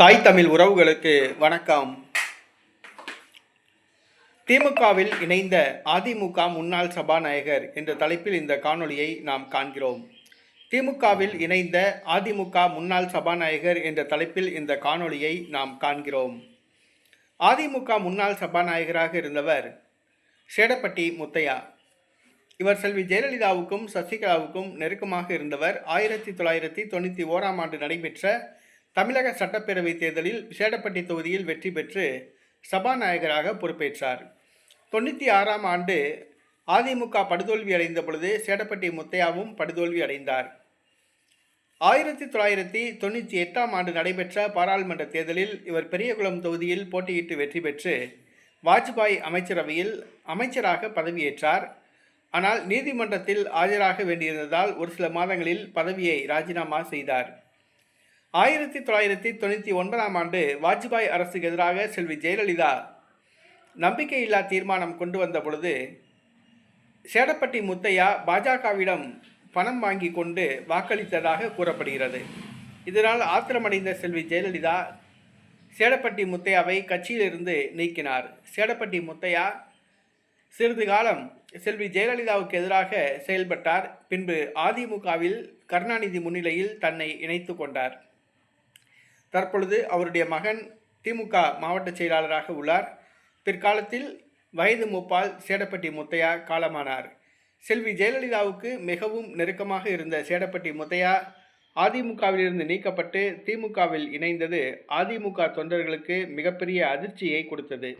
தாய் தமிழ் உறவுகளுக்கு வணக்கம். திமுகவில் இணைந்த அதிமுக முன்னாள் சபாநாயகர் என்ற தலைப்பில் இந்த காணொளியை நாம் காண்கிறோம். திமுகவில் இணைந்த அதிமுக முன்னாள் சபாநாயகர் என்ற தலைப்பில் இந்த காணொளியை நாம் காண்கிறோம். அதிமுக முன்னாள் சபாநாயகராக இருந்தவர் சேடப்பட்டி முத்தையா. இவர் செல்வி ஜெயலலிதாவுக்கும் சசிகலாவுக்கும் நெருக்கமாக இருந்தவர் ஆயிரத்தி தொள்ளாயிரத்தி தொண்ணூற்றி ஓராம் ஆண்டு நடைபெற்ற தமிழக சட்டப்பேரவை தேர்தலில் சேடப்பட்டி தொகுதியில் வெற்றி பெற்று சபாநாயகராக பொறுப்பேற்றார். தொண்ணூற்றி ஆறாம் ஆண்டு அதிமுக படுதோல்வி அடைந்த பொழுது சேடப்பட்டி முத்தையாவும் படுதோல்வி அடைந்தார். ஆயிரத்தி தொள்ளாயிரத்தி தொண்ணூற்றி எட்டாம் ஆண்டு நடைபெற்ற பாராளுமன்ற தேர்தலில் இவர் பெரியகுளம் தொகுதியில் போட்டியிட்டு வெற்றி பெற்று வாஜ்பாய் அமைச்சரவையில் அமைச்சராக பதவியேற்றார். ஆனால் நீதிமன்றத்தில் ஆஜராக வேண்டியிருந்ததால் ஒரு சில மாதங்களில் பதவியை ராஜினாமா செய்தார். ஆயிரத்தி தொள்ளாயிரத்தி தொண்ணூற்றி ஒன்பதாம் ஆண்டு வாஜ்பாய் அரசுக்கு எதிராக செல்வி ஜெயலலிதா நம்பிக்கையில்லா தீர்மானம் கொண்டு வந்த பொழுது சேடப்பட்டி முத்தையா பாஜகவிடம் பணம் வாங்கி கொண்டு வாக்களித்ததாக கூறப்படுகிறது. இதனால் ஆத்திரமடைந்த செல்வி ஜெயலலிதா சேடப்பட்டி முத்தையாவை கட்சியிலிருந்து நீக்கினார். சேடப்பட்டி முத்தையா சிறிது காலம் செல்வி ஜெயலலிதாவுக்கு எதிராக செயல்பட்டார். பின்பு அதிமுகவில் கருணாநிதி முன்னிலையில் தன்னை இணைத்து கொண்டார். தற்பொழுது அவருடைய மகன் திமுக மாவட்ட செயலாளராக உள்ளார். பிற்காலத்தில் வயது மூப்பால் சேடப்பட்டி முத்தையா காலமானார். செல்வி ஜெயலலிதாவுக்கு மிகவும் நெருக்கமாக இருந்த சேடப்பட்டி முத்தையா அதிமுகவிலிருந்து நீக்கப்பட்டு திமுகவில் இணைந்தது அதிமுக தொண்டர்களுக்கு மிகப்பெரிய அதிர்ச்சியை கொடுத்தது.